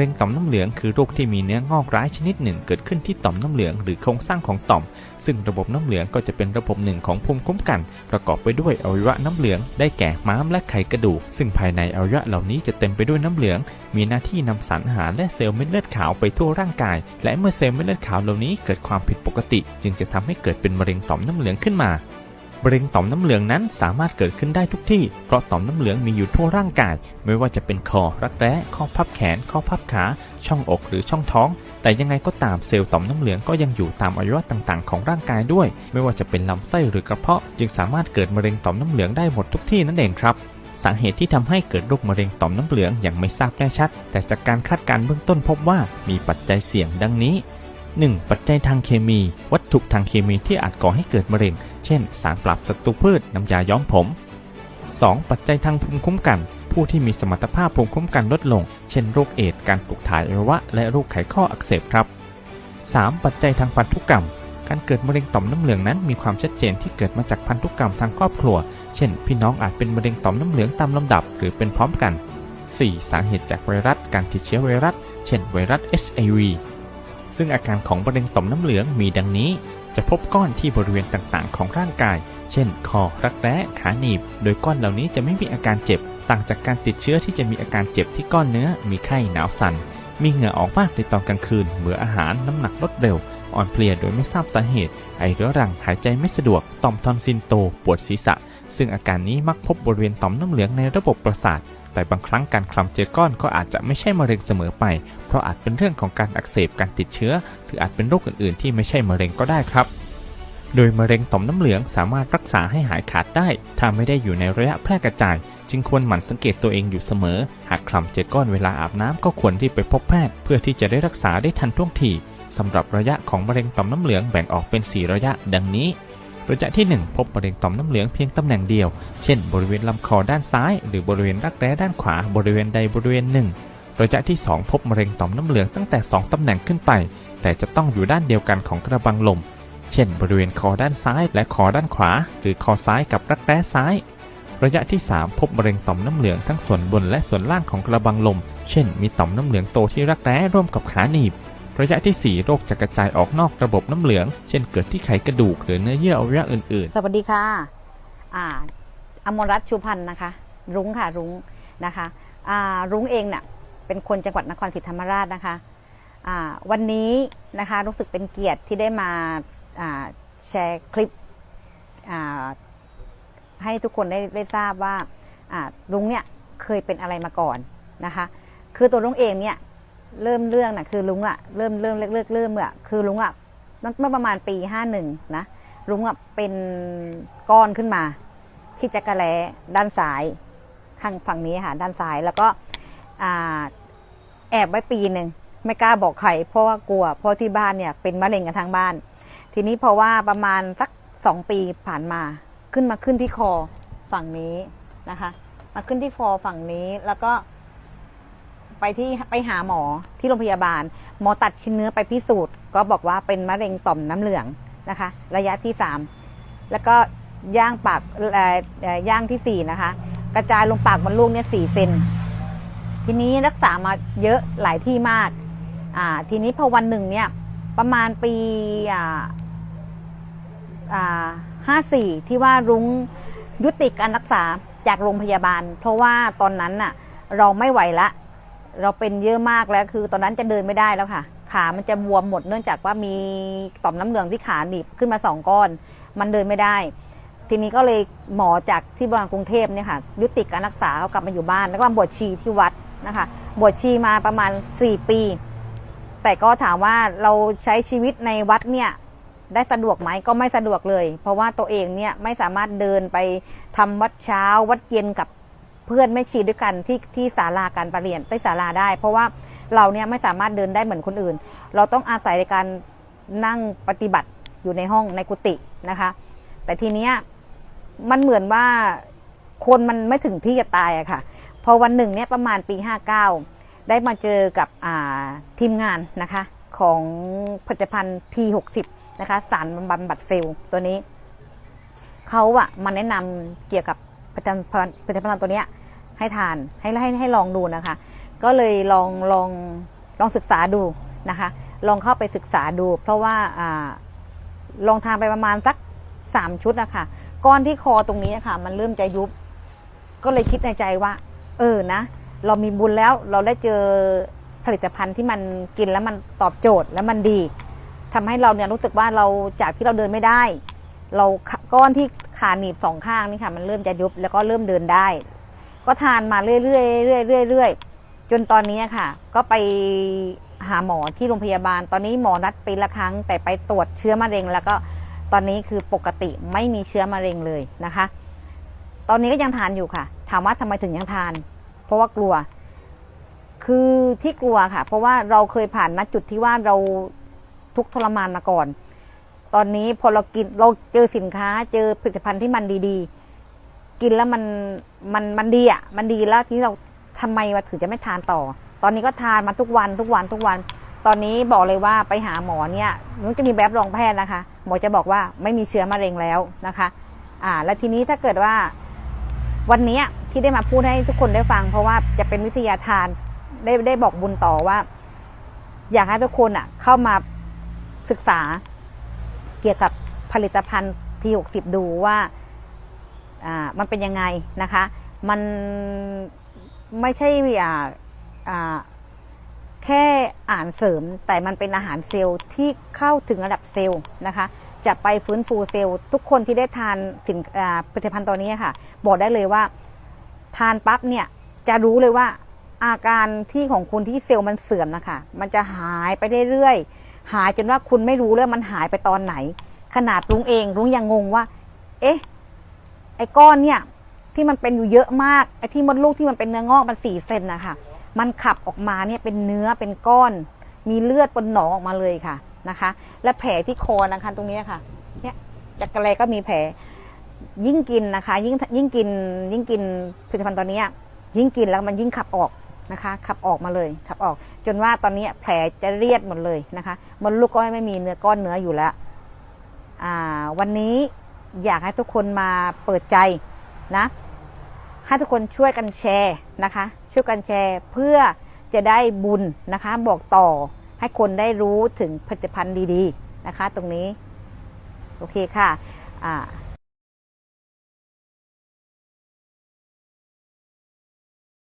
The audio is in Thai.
เร่งต่อมน้ำเหลืองคือโรคที่มีเนื้องอกร้ายชนิดหนึ่ง เกิดขึ้นที่ต่อมน้ำเหลืองหรือโครงสร้างของต่อม ซึ่งระบบน้ำเหลืองก็จะเป็นระบบหนึ่งของภูมิคุ้มกัน ประกอบไปด้วยอวัยวะน้ำเหลืองได้แก่ม้ามและไขกระดูก ซึ่งภายในอวัยวะเหล่านี้จะเต็มไปด้วยน้ำเหลือง มีหน้าที่นำสารอาหารและเซลล์เม็ดเลือดขาวไปทั่วร่างกาย และเมื่อเซลล์เม็ดเลือดขาวเหล่านี้เกิดความผิดปกติ จึงจะทำให้เกิดเป็นมะเร็งต่อมน้ำเหลืองขึ้นมา มะเร็งต่อมน้ำเหลืองนั้นสามารถเกิดขึ้นได้ทุกที่ เพราะต่อมน้ำเหลืองมีอยู่ทั่วร่างกาย ไม่ว่าจะเป็นคอ รักแร้ ข้อพับแขน ข้อพับขา ช่องอกหรือช่องท้อง แต่ยังไงก็ตามเซลล์ต่อมน้ำเหลืองก็ยังอยู่ตามอวัยวะต่างๆ ของร่างกายด้วย ไม่ว่าจะเป็นลำไส้หรือกระเพาะ จึงสามารถเกิดมะเร็งต่อมน้ำเหลืองได้หมดทุกที่นั่นเองครับสาเหตุที่ทำให้เกิดโรคมะเร็งต่อมน้ำเหลืองยังไม่ทราบแน่ชัด แต่จากการคาดการณ์เบื้องต้นพบว่ามีปัจจัยเสี่ยงดังนี้ 1. ปัจจัยทางเคมี วัตถุทางเคมีที่อาจก่อให้เกิดมะเร็ง เช่น สารปรับศัตรูพืชน้ำยาย้อมผม 2. ปัจจัยทางภูมิคุ้มกัน ผู้ที่มีสมรรถภาพภูมิคุ้มกันลดลง เช่นโรคเอดส์การปลูกถ่ายอวัยวะ และโรคไขข้ออักเสบครับ 3. ปัจจัยทางพันธุกรรม การเกิดมะเร็งต่อมน้ำเหลืองนั้นมีความชัดเจนที่เกิดมาจากพันธุกรรมทางครอบครัว เช่น พี่น้องอาจเป็นมะเร็งต่อมน้ำเหลืองตามลำดับ หรือเป็นพร้อมกัน 4. สาเหตุจากไวรัส การติดเชื้อไวรัส เช่น ไวรัส HIV ซึ่งอาการของมะเร็งต่อมน้ำเหลืองมีดังนี้ จะพบก้อนที่บริเวณต่างๆ ของร่างกาย เช่น คอ รักแร้ ขาหนีบ โดยก้อนเหล่านี้จะไม่มีอาการเจ็บ ต่างจากการติดเชื้อที่จะมีอาการเจ็บที่ก้อนเนื้อ มีไข้หนาวสั่น มีเหงื่อออกมากในตอนกลางคืน เบื่ออาหาร น้ำหนักลดเร็ว อ่อนเพลียโดยไม่ทราบสาเหตุ ไอเรื้อรัง หายใจไม่สะดวก ต่อมทอนซิลโต ปวดศีรษะ ซึ่งอาการนี้มักพบบริเวณต่อมน้ำเหลืองในระบบประสาท แต่บางครั้งการคลำเจอก้อนก็อาจจะไม่ใช่มะเร็งเสมอไป เพราะอาจเป็นเรื่องของการอักเสบการติดเชื้อ หรืออาจเป็นโรคอื่นๆ ที่ไม่ใช่มะเร็งก็ได้ครับ โดยมะเร็งต่อมน้ำเหลืองสามารถรักษาให้หายขาดได้ ถ้าไม่ได้อยู่ในระยะแพร่กระจาย จึงควรหมั่นสังเกตตัวเองอยู่เสมอ หากคลำเจอก้อนเวลาอาบน้ำก็ควรรีบไปพบแพทย์ เพื่อที่จะได้รักษาได้ทันท่วงทีสำหรับระยะของมะเร็งต่อมน้ำเหลืองแบ่งออกเป็น 4 ระยะ ดังนี้ ระยะที่ 1 พบมะเร็งต่อมน้ำเหลืองเพียงตำแหน่งเดียว เช่น บริเวณลำคอด้านซ้าย หรือบริเวณรักแร้ด้านขวา บริเวณใดบริเวณหนึ่งระยะที่ 2 พบมะเร็งต่อมน้ำเหลืองตั้งแต่ 2ตำแหน่งขึ้นไป แต่จะต้องอยู่ด้านเดียวกันของกระบังลม เช่น บริเวณคอด้านซ้ายและคอด้านขวา หรือคอซ้ายกับรักแร้ซ้าย ระยะที่ 3 พบมะเร็งต่อมน้ำเหลืองทั้งส่วนบนและส่วนล่างของกระบังลม เช่น มีต่อมน้ำเหลืองโตที่รักแร้ร่วมกับขาหนีบ ระยะที่ 4 โรคจะกระจายออกนอกระบบน้ำเหลือง เช่นเกิดที่ไขกระดูกหรือเนื้อเยื่ออวัยวะอื่น สวัสดีค่ะ อ่า อมรรัตน์ชูพันธ์นะคะ รุ้งค่ะ รุ้งนะคะ อ่า รุ้งเองเนี่ยเป็นคนจังหวัดนครศรีธรรมราชนะคะ อ่า วันนี้นะคะ รู้สึกเป็นเกียรติที่ได้มา อ่า แชร์คลิป อ่า ให้ทุกคนได้ได้ทราบว่า อ่า รุ้งเนี่ยเคยเป็นอะไรมาก่อนนะคะ คือตัวรุ้งเองเนี่ย เริ่มเรื่องน่ะคือรุ้งอะเริ่มเริ่มเริ่มเริ่มเริ่มอะคือรุ้งอะเมื่อประมาณปีห้าหนึ่งนะรุ้งอะเป็นก้อนขึ้นมา ที่จักระแลด้านซ้าย ข้างฝั่งนี้ค่ะด้านซ้ายแล้วก็แอบไว้ปีหนึ่งไม่กล้าบอกใครเพราะว่ากลัวเพราะที่บ้านเนี่ยเป็นมะเร็งกันทั้งบ้าน ทีนี้เพราะว่าประมาณสักสองปีผ่านมาขึ้นมาขึ้นที่คอฝั่งนี้นะคะ มาขึ้นที่คอฝั่งนี้แล้วก็ ไปที่ไปหาหมอที่โรงพยาบาล หมอตัดชิ้นเนื้อไปพิสูจน์ ก็บอกว่าเป็นมะเร็งต่อมน้ำเหลืองนะคะ ระยะที่ 3 แล้วก็ย่างปากย่างที่ 4 นะคะ กระจายลงปากมดลูกเนี่ยสี่เซนทีนี้รักษามาเยอะหลายที่มากอ่าทีนี้พอวันหนึ่งเนี่ยประมาณปีอ่าอ่าห้าสี่ที่ว่ารุ้งยุติการรักษาจากโรงพยาบาล เพราะว่าตอนนั้นน่ะเราไม่ไหวละ เราเป็นเยอะมากแล้วคือ ตอนนั้นจะเดินไม่ได้แล้วค่ะ ขามันจะบวมหมดเนื่องจากว่ามีต่อมน้ำเหลืองที่ขาหนีบขึ้นมาสองก้อน มันเดินไม่ได้ ทีนี้ก็เลยหมอจากที่โรงพยาบาลกรุงเทพเนี่ยค่ะยุติการรักษาเขากลับมาอยู่บ้าน แล้วก็มาบวชชีที่วัดนะคะ บวชชีมาประมาณ 4 ปี แต่ก็ถามว่าเราใช้ชีวิตในวัดเนี่ยได้สะดวกไหมก็ไม่สะดวกเลย เพราะว่าตัวเองเนี่ยไม่สามารถเดินไปทำวัดเช้าวัดเย็นกับ เพื่อนไม่ชีด้วยกันที่ที่ศาลาการประเรียนที่ศาลาได้ เพราะว่าเราเนี่ยไม่สามารถเดินได้เหมือนคนอื่น เราต้องอาศัยในการนั่งปฏิบัติอยู่ในห้องในกุฏินะคะ แต่ทีเนี้ยมันเหมือนว่าคนมันไม่ถึงที่จะตายอะค่ะ พอวันหนึ่งเนี่ยประมาณปี 59 ได้มาเจอกับอ่าทีมงานนะคะของผลิตภัณฑ์ T60 นะคะสารบำบัดเซลล์ตัวนี้ เขาอะมาแนะนำเกี่ยวกับผลิตภัณฑ์ตัวเนี้ย ให้ทานให้ให้ให้ลองดูนะคะ ก็เลยลองลองลองศึกษาดูนะคะ ลองเข้าไปศึกษาดู เพราะว่าอาลองทานไปประมาณสักสามชุดนะคะก้อนที่คอตรงนี้นะคะมันเริ่มจะยุบ ก็เลยคิดในใจว่า เออนะ เรามีบุญแล้วเราได้เจอผลิตภัณฑ์ที่มันกินแล้วมันตอบโจทย์แล้วมันดีทำให้เราเนี่ยรู้สึกว่าเราจากที่เราเดินไม่ได้ เราก้อนที่ขาหนีบสองข้างนี่ค่ะ มันเริ่มจะยุบแล้วก็เริ่มเดินได้ ก็ทานมาเรื่อยๆเรื่อยๆเรื่อยๆจนตอนนี้ค่ะ ก็ไปหาหมอที่โรงพยาบาล ตอนนี้หมอนัดปีละครั้ง แต่ไปตรวจเชื้อมะเร็ง แล้วก็ตอนนี้คือปกติไม่มีเชื้อมะเร็งเลยนะคะ ตอนนี้ก็ยังทานอยู่ค่ะ ถามว่าทำไมถึงยังทาน เพราะว่ากลัว คือที่กลัวค่ะ เพราะว่าเราเคยผ่านณจุดที่ว่าเราทุกทรมานมาก่อน ตอนนี้พอเรากินเราเจอสินค้าเจอผลิตภัณฑ์ที่มันดี ๆ กินแล้วมันมันมันดีอะ มันดีแล้วทีนี้เราทำไมว่าถึงจะไม่ทานต่อ ตอนนี้ก็ทานมาทุกวันทุกวันทุกวัน ตอนนี้บอกเลยว่าไปหาหมอเนี่ยมันจะมีแบบรองแพทย์นะคะ หมอจะบอกว่าไม่มีเชื้อมะเร็งแล้วนะคะ อ่า แล้วทีนี้ถ้าเกิดว่า วันนี้ที่ได้มาพูดให้ทุกคนได้ฟัง เพราะว่าจะเป็นวิทยาทานได้ได้บอกบุญต่อว่า อยากให้ทุกคนอะ เข้ามาศึกษาเกี่ยวกับผลิตภัณฑ์ทีหกสิบดูว่า อ่ามันเป็นยังไงนะคะ มันไม่ใช่อ่าอ่าแค่อ่านเสริมแต่มันเป็นอาหารเซลล์ที่เข้าถึงระดับเซลล์นะคะ จะไปฟื้นฟูเซลล์ทุกคนที่ได้ทานสินผลิตภัณฑ์ตัวนี้ค่ะ บอกได้เลยว่า ทานปั๊บเนี่ยจะรู้เลยว่าอาการที่ของคุณที่เซลล์มันเสื่อมนะคะ มันจะหายไปเรื่อยๆหายจนว่าคุณไม่รู้เลยมันหายไปตอนไหน ขนาดรุ้งเองรุ้งยังงงว่า เอ๊ะ ไอ้ก้อนเนี่ยที่มันเป็นอยู่เยอะมากไอ้ที่มดลูกที่มันเป็นเนื้องอกมันสี่เซนนะคะมันขับออกมาเนี่ยเป็นเนื้อเป็นก้อน มีเลือดปนหนองออกมาเลยค่ะนะคะ และแผลที่คอนะคะตรงนี้ค่ะเนี่ยจากกระเลก็มีแผลยิ่งกินนะคะ ยิ่งยิ่งกินยิ่งกินผลิตภัณฑ์ตัวเนี้ยิ่งกินแล้วมันยิ่งขับออกนะคะ ขับออกมาเลยขับออก จนว่าตอนนี้แผลจะเรียดหมดเลยนะคะมดลูกก็ไม่มีเนื้อก้อนเนื้ออยู่แล้ววันนี้ อยากให้ทุกคนมาเปิดใจนะ ให้ทุกคนช่วยกันแชร์นะคะ ช่วยกันแชร์เพื่อจะได้บุญนะคะ บอกต่อให้คนได้รู้ถึงผลิตภัณฑ์ดีๆนะคะ ตรงนี้ โอเคค่ะอ่า